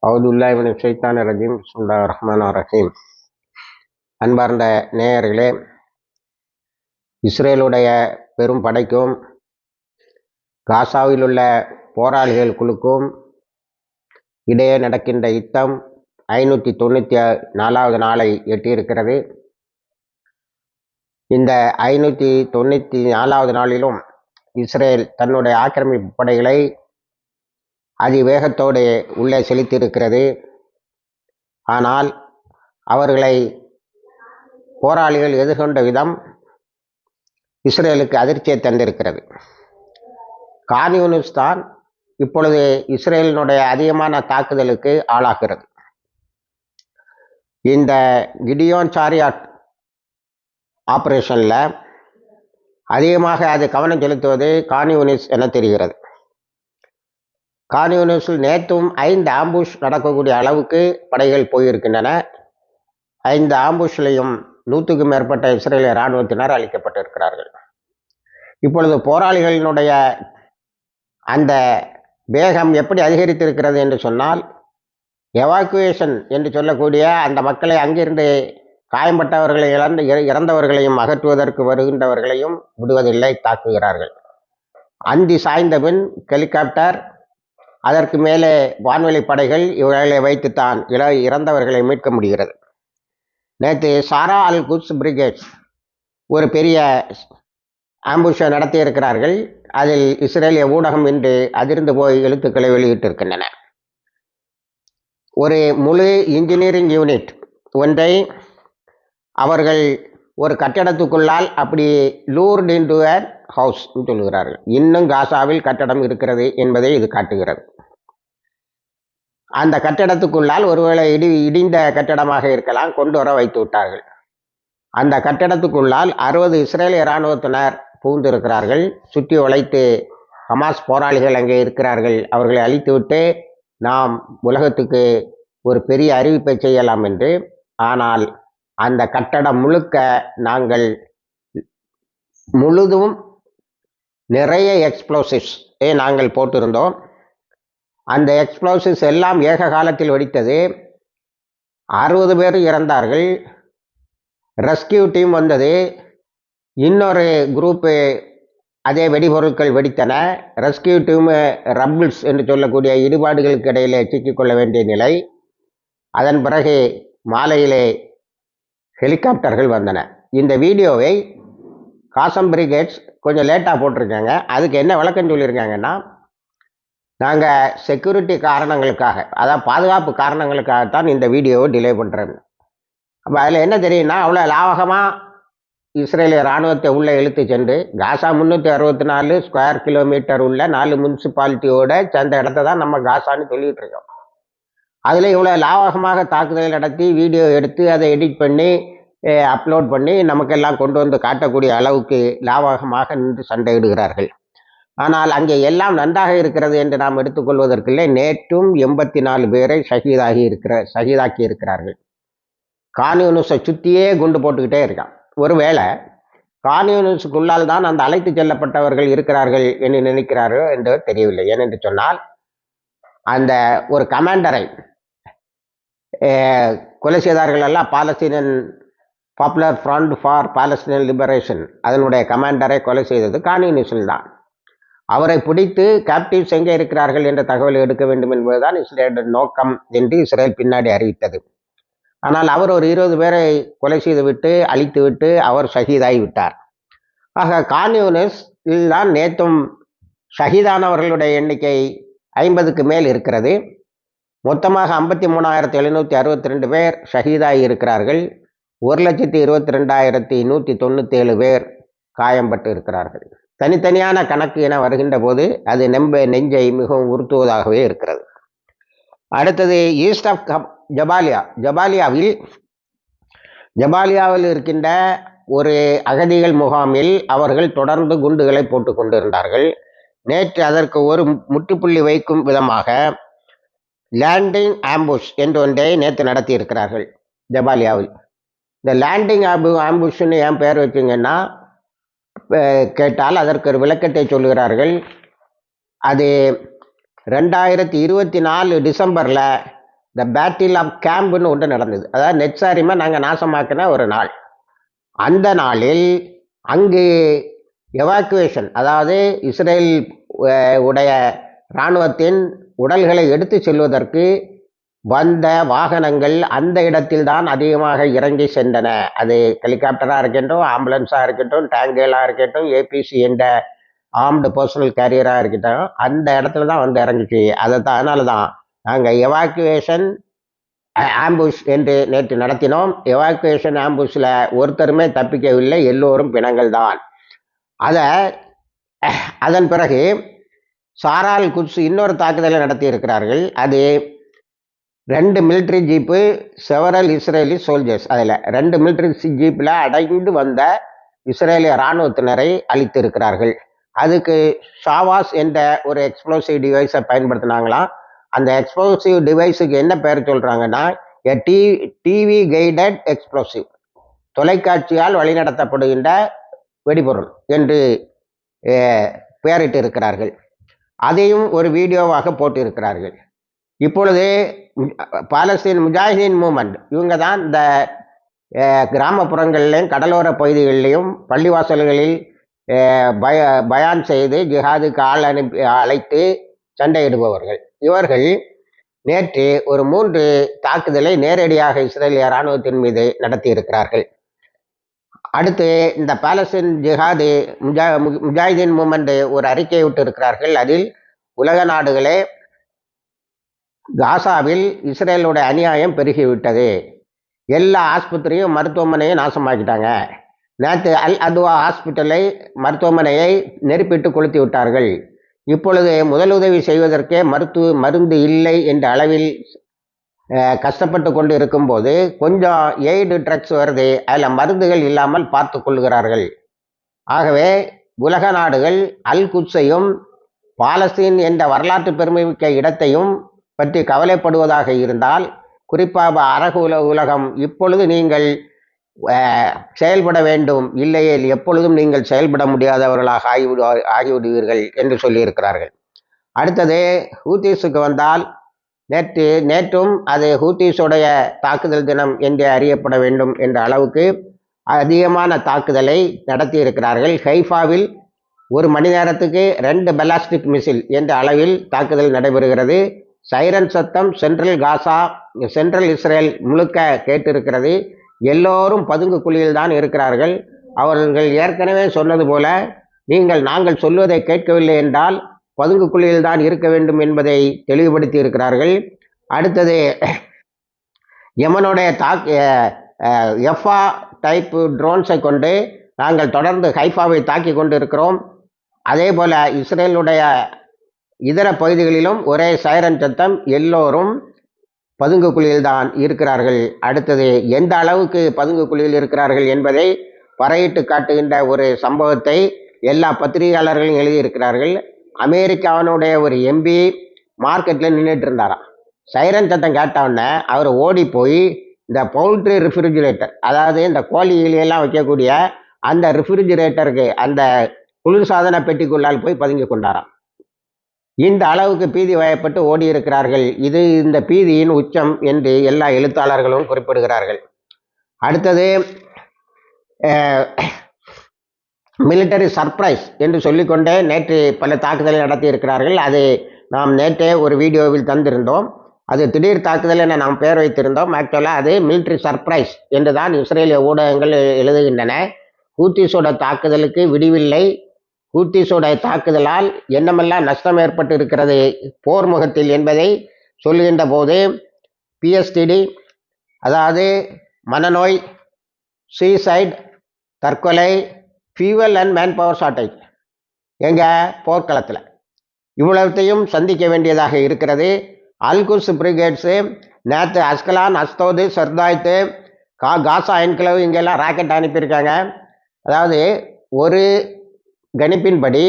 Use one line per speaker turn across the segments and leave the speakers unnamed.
அவுதுல்லாஹிமின் ஷைத்தான் ரஜீம் சுல்லா ரஹ்மான் ரஹீம் அன்பார்ந்த நேயர்களே இஸ்ரேலுடைய பெரும் படைக்கும் காசாவில் உள்ள போராளிகள் குழுக்கும் இடையே நடக்கின்ற யுத்தம் ஐநூற்றி தொண்ணூற்றி நாலாவது நாளை எட்டியிருக்கிறது. இந்த ஐநூற்றி தொண்ணூற்றி நாலாவது நாளிலும் இஸ்ரேல் தன்னுடைய ஆக்கிரமிப்பு படைகளை அதிவேகத்தோடு உள்ளே செலுத்தியிருக்கிறது. ஆனால் அவர்களை போராளிகள் எதிர்கொண்ட விதம் இஸ்ரேலுக்கு அதிர்ச்சியை தந்திருக்கிறது. கான்யூனிஸ் தான் இப்பொழுது இஸ்ரேலினுடைய அதிகமான தாக்குதலுக்கு ஆளாகிறது. இந்த கிடியோன் சாரியாட் ஆப்ரேஷனில் அதிகமாக அது கவனம் செலுத்துவது கான்யூனிஸ் என தெரிகிறது. கான்யூனிஸில் நேற்றும் ஐந்து ஆம்புஷ் நடக்கக்கூடிய அளவுக்கு படைகள் போயிருக்கின்றன. ஐந்து ஆம்புஷ்லையும் நூற்றுக்கும் மேற்பட்ட இஸ்ரேலிய இராணுவத்தினர் அளிக்கப்பட்டிருக்கிறார்கள் இப்பொழுது போராளிகளினுடைய அந்த வேகம் எப்படி அதிகரித்திருக்கிறது என்று சொன்னால் எவாக்குவேஷன் என்று சொல்லக்கூடிய அந்த மக்களை அங்கிருந்து காயம்பட்டவர்களை இழந்து இறந்தவர்களையும் அகற்றுவதற்கு வருகின்றவர்களையும் விடுவதில்லை தாக்குகிறார்கள். அந்தி சாய்ந்த பின் ஹெலிகாப்டர் அதற்கு மேலே வான்வெளி படைகள் இவர்களை வைத்துத்தான் இள இறந்தவர்களை மீட்க முடிகிறது. நேற்று சாரா அல் குட்ஸ் பிரிகேட்ஸ் ஒரு பெரிய ஆம்புஷை நடத்தியிருக்கிறார்கள். அதில் இஸ்ரேலிய ஊடகம் இன்று அதிர்ந்து போய் எழுத்துக்களை வெளியிட்டிருக்கின்றன. ஒரு முழு இன்ஜினியரிங் யூனிட் ஒன்றை அவர்கள் ஒரு கட்டடத்துக்குள்ளால் அப்படி லூர்ட் இன்டு அ ஹவுஸ் சொல்கிறார்கள் இன்னும் காசாவில் கட்டடம் இருக்கிறது என்பதை இது காட்டுகிறது. அந்த கட்டடத்துக்குள்ளால் ஒருவேளை இடி இடிந்த கட்டடமாக இருக்கலாம் கொண்டு வர வைத்து விட்டார்கள். அந்த கட்டடத்துக்குள்ளால் அறுபது இஸ்ரேலிய இராணுவத்தினர் புகுந்திருக்கிறார்கள். சுற்றி உழைத்து ஹமாஸ் போராளிகள் அங்கே இருக்கிறார்கள். அவர்களை அழித்துவிட்டு நாம் உலகத்துக்கு ஒரு பெரிய அறிவிப்பை செய்யலாம் என்று. ஆனால் அந்த கட்டடம் முழுக்க நாங்கள் முழுதும் நிறைய எக்ஸ்ப்ளோசிவ்ஸ் நாங்கள் போட்டிருந்தோம். அந்த எக்ஸ்ப்ளோசிவ்ஸ் எல்லாம் ஏக காலத்தில் வெடித்தது. அறுபது பேர் இறந்தார்கள். ரெஸ்கியூ டீம் வந்தது. இன்னொரு குரூப்பு அதே வெடிபொருட்கள் வெடித்தன. ரெஸ்கியூ டீம் ரம்பிள்ஸ் என்று சொல்லக்கூடிய இடிபாடுகளுக்கு இடையிலே சிக்கிக்கொள்ள வேண்டிய நிலை. அதன் பிறகு மாலையிலே ஹெலிகாப்டர்கள் வந்தன. இந்த வீடியோவை காசம் பிரிகேட்ஸ் கொஞ்சம் லேட்டாக போட்டிருக்காங்க. அதுக்கு என்ன விளக்கம் சொல்லியிருக்காங்கன்னா நாங்கள் செக்யூரிட்டி காரணங்களுக்காக அதாவது பாதுகாப்பு காரணங்களுக்காகத்தான் இந்த வீடியோவை டிலே பண்ணுறேன் அப்போ அதில் என்ன தெரியும்னா அவ்வளோ லாவகமாக இஸ்ரேலிய இராணுவத்தை உள்ளே இழுத்து சென்று காசா முந்நூற்றி அறுபத்தி நாலு ஸ்கொயர் கிலோமீட்டர் உள்ள நாலு முனிசிபாலிட்டியோட சேர்ந்த இடத்த தான் நம்ம காசான்னு சொல்லிகிட்டு இருக்கோம். அதில் இவ்வளோ லாவகமாக தாக்குதல் நடத்தி வீடியோ எடுத்து அதை எடிட் பண்ணி அப்லோட் பண்ணி நமக்கெல்லாம் கொண்டு வந்து காட்டக்கூடிய அளவுக்கு லாவகமாக நின்று சண்டையிடுகிறார்கள். ஆனால் அங்கே எல்லாம் நன்றாக இருக்கிறது என்று நாம் எடுத்துக்கொள்வதற்கில்லை நேற்றும் எண்பத்தி நாலு பேரை ஷஹீதாகி இருக்கிற ஷஹீதாக்கி இருக்கிறார்கள். கான்யூனிஸை சுற்றியே குண்டு போட்டுக்கிட்டே இருக்கான். ஒருவேளை கான்யூனிஸுக்குள்ளால் தான் அந்த அழைத்து செல்லப்பட்டவர்கள் இருக்கிறார்கள் என்று நினைக்கிறாரோ என்று தெரியவில்லை. ஏனென்று சொன்னால் அந்த ஒரு கமாண்டரை கொலை செய்தார்கள் எல்லாம் Palestinian popular front for Palestinian liberation அதனுடைய கமாண்டரை கொலை செய்தது கான்யூனிஸில் தான். அவரை பிடித்து கேப்டிவ்ஸ் எங்கே இருக்கிறார்கள் என்ற தகவல் எடுக்க வேண்டும் என்பதுதான் இஸ்ரேலின் நோக்கம் என்று இஸ்ரேல் பின்னாடி அறிவித்தது. ஆனால் அவர் ஒரு இருபது பேரை கொலை செய்துவிட்டு அழித்துவிட்டு அவர் ஷஹீதாகி விட்டார். ஆக கான்யூனிஸ் தான் நேற்றும் ஷஹீதானவர்களுடைய எண்ணிக்கை ஐம்பதுக்கு மேல் இருக்கிறது. மொத்தமாக ஐம்பத்தி மூணாயிரத்தி எழுநூற்றி அறுபத்தி ரெண்டு பேர் ஷஹீதாகி இருக்கிறார்கள் ஒரு லட்சத்தி இருபத்தி ரெண்டாயிரத்தி நூற்றி தொண்ணூற்றேழு பேர் காயம்பட்டு இருக்கிறார்கள். தனித்தனியான கணக்கு என வருகின்ற போது அது நெம்ப நெஞ்சை மிகவும் உறுத்துவதாகவே இருக்கிறது. அடுத்தது ஈஸ்ட் ஆஃப் ஜபாலியா ஜபாலியாவில் ஜபாலியாவில் இருக்கின்ற ஒரு அகதிகள் முகாமில் அவர்கள் தொடர்ந்து குண்டுகளை போட்டு கொண்டிருந்தார்கள் நேற்று அதற்கு ஒரு முற்றுப்புள்ளி வைக்கும் விதமாக லேண்டிங் ஆம்புஷ் என்று ஒன்றை நேற்று நடத்தியிருக்கிறார்கள் ஜபாலியாவில். இந்த லேண்டிங் ஆம்பு ஆம்புஷ்னு ஏன் பேர் வச்சிங்கன்னா கேட்டால் அதற்கு ஒரு விளக்கத்தை சொல்லுகிறார்கள். அது ரெண்டாயிரத்தி இருபத்தி நாலு டிசம்பரில் த பேட்டில் ஆஃப் கேம்புன்னு ஒன்று நடந்தது. அதாவது நெட்சாரிமா நாங்கள் நாசமாக்கின ஒரு நாள். அந்த நாளில் அங்கு எவாக்குவேஷன் அதாவது இஸ்ரேல் உடைய இராணுவத்தின் உடல்களை எடுத்து செல்வதற்கு வந்த வாகனங்கள் அந்த இடத்தில்தான் அதிகமாக இறங்கி சென்றன. அது ஹெலிகாப்டராக இருக்கட்டும் ஆம்புலன்ஸாக இருக்கட்டும் டேங்குகளாக இருக்கட்டும் ஏபிசி என்ற ஆர்ம்டு பர்சனல் கேரியராக இருக்கட்டும் அந்த இடத்துல தான் வந்து இறங்குச்சு. அதை தான் அதனால தான் நாங்கள் எவாக்குவேஷன் ஆம்புஷ் என்று நேற்று நடத்தினோம். எவாக்குவேஷன் ஆம்புஷில் ஒருத்தருமே தப்பிக்கவில்லை எல்லோரும் பிணங்கள் தான் அதை அதன் பிறகு சாரால் குட்ஸ் இன்னொரு தாக்குதலை நடத்தி இருக்கிறார்கள் அது ரெண்டு military jeep several Israeli soldiers அதில் ரெண்டு மிலிட்ரி ஜீப்பில் அடைந்து வந்த இஸ்ரேலிய இராணுவத்தினரை அளித்திருக்கிறார்கள் அதுக்கு ஷாவாஸ் என்ற ஒரு எக்ஸ்ப்ளோசிவ் டிவைஸை பயன்படுத்தினாங்களாம் அந்த எக்ஸ்ப்ளோசிவ் டிவைஸுக்கு என்ன பெயர் சொல்கிறாங்கன்னா a T TV guided explosive தொலைக்காட்சியால் வழிநடத்தப்படுகின்ற வெடிபொருள் என்று பெயரிட்டு இருக்கிறார்கள் அதையும் ஒரு வீடியோவாக போட்டு இருக்கிறார்கள் இப்பொழுது பாலஸ்தீன் முஜாஹிதீன் மூமெண்ட் இவங்க தான் இந்த கிராமப்புறங்கள்லையும் கடலோர பகுதிகளிலையும் பள்ளிவாசல்களில் பய பயான் செய்து ஜிஹாதுக்கு ஆள் அனுப்பி அழைத்து சண்டையிடுபவர்கள். இவர்கள் நேற்று ஒரு மூன்று தாக்குதலை நேரடியாக இஸ்ரேலிய இராணுவத்தின் மீது நடத்தியிருக்கிறார்கள். அடுத்து இந்த பாலஸ்தீன் ஜிஹாது முஜா முஜாஹிதீன் மூமெண்ட் ஒரு அறிக்கை விட்டு இருக்கிறார்கள் அதில் உலக நாடுகளே காசாவில் இஸ்ரேலுடைய அநியாயம் பெருகிவிட்டது. எல்லா ஆஸ்பத்திரியும் மருத்துவமனையும் நாசமாக்கிட்டாங்க. நேற்று அல் அதுவா ஹாஸ்பிட்டலை மருத்துவமனையை நெருப்பிட்டு கொளுத்தி விட்டார்கள் இப்பொழுது முதலுதவி செய்வதற்கே மருத்துவ மருந்து இல்லை என்ற அளவில் கஷ்டப்பட்டு கொண்டு இருக்கும்போது கொஞ்சம் எய்டு ட்ரக்ஸ் வருது. அதில் மருந்துகள் இல்லாமல் பார்த்து கொள்கிறார்கள். ஆகவே உலக நாடுகள் அல் குட்ஸையும் பாலஸ்தீன் என்ற வரலாற்று பெருமைமிக்க இடத்தையும் பற்றி கவலைப்படுவதாக இருந்தால் குறிப்பாக அரகு உல உலகம் இப்பொழுது நீங்கள் செயல்பட வேண்டும். இல்லையே எப்பொழுதும் நீங்கள் செயல்பட முடியாதவர்களாக ஆகிவிடு ஆகிவிடுவீர்கள் என்று சொல்லியிருக்கிறார்கள். அடுத்தது ஹூத்தீஸுக்கு வந்தால் நேற்று நேற்றும் அது ஹூத்தீஸுடைய தாக்குதல் தினம் என்று அறியப்பட வேண்டும் என்ற அளவுக்கு அதிகமான தாக்குதலை நடத்தி இருக்கிறார்கள் ஹைஃபாவில் ஒரு மணி நேரத்துக்கு ரெண்டு பெலாஸ்டிக் மிசில் என்ற அளவில் தாக்குதல் நடைபெறுகிறது. சைரன் சத்தம் சென்ட்ரல் காசா சென்ட்ரல் இஸ்ரேல் முழுக்க கேட்டிருக்கிறது. எல்லோரும் பதுங்கு குழியில் தான் இருக்கிறார்கள். அவர்கள் ஏற்கனவே சொன்னது போல நீங்கள் நாங்கள் சொல்வதை கேட்கவில்லை என்றால் பதுங்கு குழியில் தான் இருக்க வேண்டும் என்பதை தெளிவுபடுத்தி இருக்கிறார்கள் அடுத்தது யமனுடைய தாக் எஃப்ஆ டைப் ட்ரோன்ஸை கொண்டு நாங்கள் தொடர்ந்து ஹைஃபாவை தாக்கி கொண்டு இருக்கிறோம் அதே போல் இஸ்ரேலுடைய இதர பகுதிகளிலும் ஒரே சைரன் சத்தம் எல்லோரும் பதுங்கு குழியில் தான் இருக்கிறார்கள். அடுத்தது எந்த அளவுக்கு பதுங்கு குழியில் இருக்கிறார்கள் என்பதை பறையிட்டு காட்டுகின்ற ஒரு சம்பவத்தை எல்லா பத்திரிகையாளர்களும் எழுதியிருக்கிறார்கள். அமெரிக்காவினுடைய ஒரு எம்பி மார்க்கெட்டில் நின்றுட்டு இருந்தாராம். சைரன் சத்தம் கேட்டவுடனே அவர் ஓடி போய் இந்த பவுல்ட்ரி ரெஃப்ரிஜிரேட்டர் அதாவது இந்த கோழிகளையெல்லாம் வைக்கக்கூடிய அந்த ரெஃப்ரிஜிரேட்டருக்கு அந்த குளிர்சாதன பெட்டிக்குள்ளால் போய் பதுங்கி கொண்டாராம். இந்த அளவுக்கு பீதி வயப்பட்டு ஓடி இருக்கிறார்கள். இது இந்த பீதியின் உச்சம் என்று எல்லா எழுத்தாளர்களும் குறிப்பிடுகிறார்கள். அடுத்தது மிலிட்டரி சர்ப்ரைஸ் என்று சொல்லிக்கொண்டே நேற்று பல தாக்குதலை நடத்தி இருக்கிறார்கள் அது நாம் நேற்றே ஒரு வீடியோவில் தந்திருந்தோம். அது திடீர் தாக்குதல் என நாம் பெயர் வைத்திருந்தோம். ஆக்சுவலாக அது மிலிட்ரி சர்ப்ரைஸ் என்று தான் இஸ்ரேலிய ஊடகங்கள் எழுதுகின்றன. ஹூத்திஸோட தாக்குதலுக்கு விடிவில்லை. ஹூத்திஸோட தாக்குதலால் என்னமெல்லாம் நஷ்டம் ஏற்பட்டு இருக்கிறது போர் முகத்தில் என்பதை சொல்லுகின்ற போது பிஎஸ்டிடி அதாவது மனநோய் சூசைட் தற்கொலை fuel and man power shortage எங்கள் போர்க்களத்தில். இவ்வளவுத்தையும் சந்திக்க வேண்டியதாக இருக்கிறது. அல்குஸ் பிரிகேட்ஸு நேற்று அஸ்கலான் அஸ்தோது சர்தாய்த்து கா காசா என்கிளவு இங்கெல்லாம் ராக்கெட் அனுப்பியிருக்காங்க. அதாவது ஒரு கணிப்பின்படி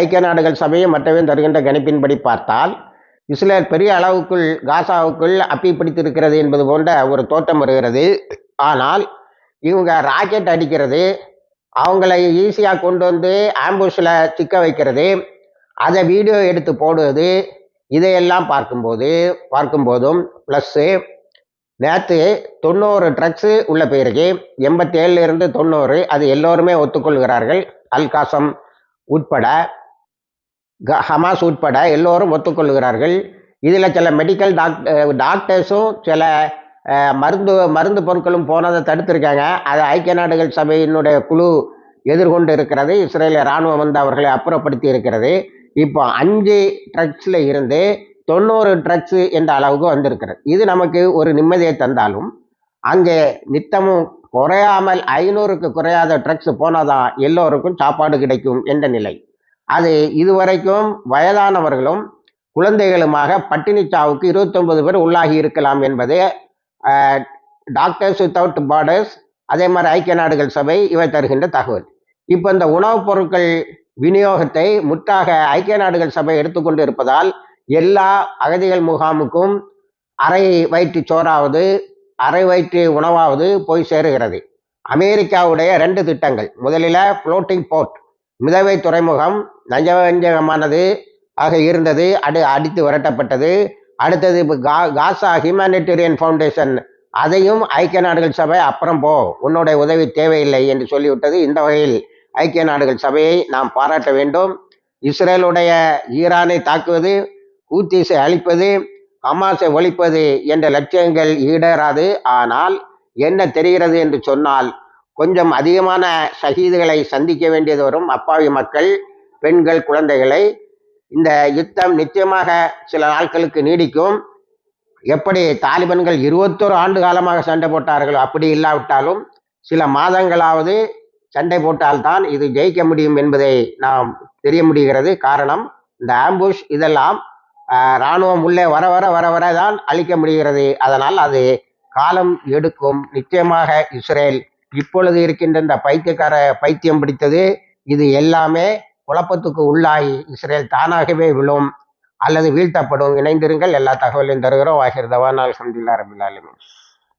ஐக்கிய நாடுகள் சபையும் மற்றவையும் தருகின்ற கணிப்பின்படி பார்த்தால் இஸ்ரேல் பெரிய அளவுக்குள் காசாவுக்குள் அப்பி பிடித்திருக்கிறது என்பது போன்ற ஒரு தோற்றம் வருகிறது. ஆனால் இவங்க ராக்கெட் அடிக்கிறது அவங்களை ஈஸியாக கொண்டு வந்து ஆம்புஷில் சிக்க வைக்கிறது. அதை வீடியோ எடுத்து போடுவது. இதையெல்லாம் பார்க்கும்போது பார்க்கும்போதும் ப்ளஸ்ஸு நேற்று தொண்ணூறு ட்ரக்ஸு உள்ள பேருக்கு எண்பத்தேழுலேருந்து தொண்ணூறு அது எல்லோருமே ஒத்துக்கொள்கிறார்கள். அல்காசம் உட்பட க- ஹமாஸ் உட்பட எல்லோரும் ஒத்துக்கொள்கிறார்கள். இதில் சில மெடிக்கல் டாக்டர் டாக்டர்ஸும் சில மருந்து மருந்து பொருட்களும் போனதை தடுத்திருக்காங்க. அதை ஐக்கிய நாடுகள் சபையினுடைய குழு எதிர்கொண்டு இருக்கிறது. இஸ்ரேலிய இராணுவம் வந்து அவர்களை அப்புறப்படுத்தி இருக்கிறது. இப்போ அஞ்சு ட்ரக்ஸில் இருந்து தொண்ணூறு ட்ரக்ஸு என்ற அளவுக்கு வந்திருக்கிறது. இது நமக்கு ஒரு நிம்மதியை தந்தாலும் அங்கே நித்தமும் குறையாமல் ஐநூறுக்கு குறையாத ட்ரக்ஸ் போனாதான் எல்லோருக்கும் சாப்பாடு கிடைக்கும் என்ற நிலை. அது இதுவரைக்கும் வயதானவர்களும் குழந்தைகளுமாக பட்டினி சாவுக்கு இருபத்தொன்பது பேர் உள்ளாகி இருக்கலாம் என்பது டாக்டர்ஸ் வித்தவுட் பார்டர்ஸ் அதே மாதிரி ஐக்கிய நாடுகள் சபை இவை தருகின்ற தகவல். இப்போ இந்த உணவுப் பொருட்கள் விநியோகத்தை முற்றாக ஐக்கிய நாடுகள் சபை எடுத்துக்கொண்டு இருப்பதால் எல்லா அகதிகள் முகாமுக்கும் அரை வயிற்று சோறாவது அரை வயிற்று உணவாவது போய் சேருகிறது. அமெரிக்காவுடைய ரெண்டு திட்டங்கள். முதலில் ஃப்ளோட்டிங் போர்ட் மிதவை துறைமுகம் நஞ்சவஞ்சகமானது ஆக இருந்தது அடு அடித்து விரட்டப்பட்டது. அடுத்தது இப்போ கா காசா ஹியூமானிட்டேரியன் ஃபவுண்டேஷன். அதையும் ஐக்கிய நாடுகள் சபை அப்புறம் போ உன்னுடைய உதவி தேவையில்லை என்று சொல்லிவிட்டது இந்த வகையில் ஐக்கிய நாடுகள் சபையை நாம் பாராட்ட வேண்டும். இஸ்ரேலுடைய ஈரானை தாக்குவது ஹூத்திஸை அழிப்பது ஹமாஸை ஒழிப்பது என்ற லட்சியங்கள் ஈடேறாது. ஆனால் என்ன தெரிகிறது என்று சொன்னால் கொஞ்சம் அதிகமான சகிதுகளை சந்திக்க வேண்டியது வரும். அப்பாவி மக்கள் பெண்கள் குழந்தைகளை இந்த யுத்தம் நிச்சயமாக சில நாட்களுக்கு நீடிக்கும். எப்படி தாலிபன்கள் இருபத்தோரு ஆண்டு காலமாக சண்டை போட்டார்கள் அப்படி இல்லாவிட்டாலும் சில மாதங்களாவது சண்டை போட்டால்தான் இது ஜெயிக்க முடியும் என்பதை நாம் தெரிய முடிகிறது. காரணம் இந்த ஆம்புஷ் இதெல்லாம் இராணுவம் ராணுவம் உள்ளே வர வர வர வர தான் அழிக்க முடிகிறது. அதனால் அது காலம் எடுக்கும். நிச்சயமாக இஸ்ரேல் இப்பொழுது இருக்கின்ற இந்த பைத்தியக்கார பைத்தியம் பிடித்தது. இது எல்லாமே குழப்பத்துக்கு உள்ளாகி இஸ்ரேல் தானாகவே விழும் அல்லது வீழ்த்தப்படும் இணைந்திருங்கள். எல்லா தகவலையும் தருகிறோம். வாகிர் தவான். அல்ஹம்துலில்லாஹ் ரபில்